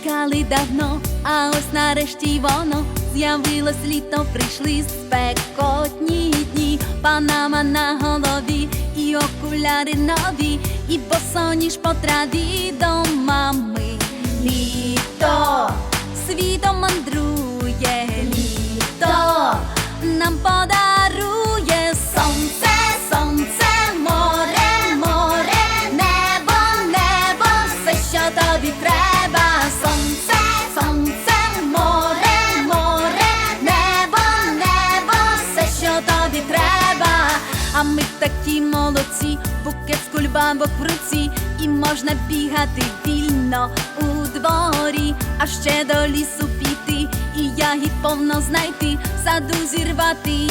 чекали давно, а ось нарешті воно з'явилось літо, прийшли спекотні дні, панама на голові, і окуляри нові, і босоніж по траві до мами. Ми такі молодці, букет з кульбабок в руці, і можна бігати вільно у дворі, а ще до лісу піти, і ягід повно знайти, в саду зірвати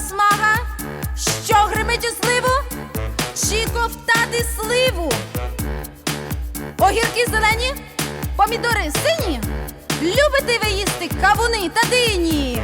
засмага? Що гримить у сливу? Чи ковтати сливу? Огірки зелені, помідори сині. Любите ви їсти кавуни та дині?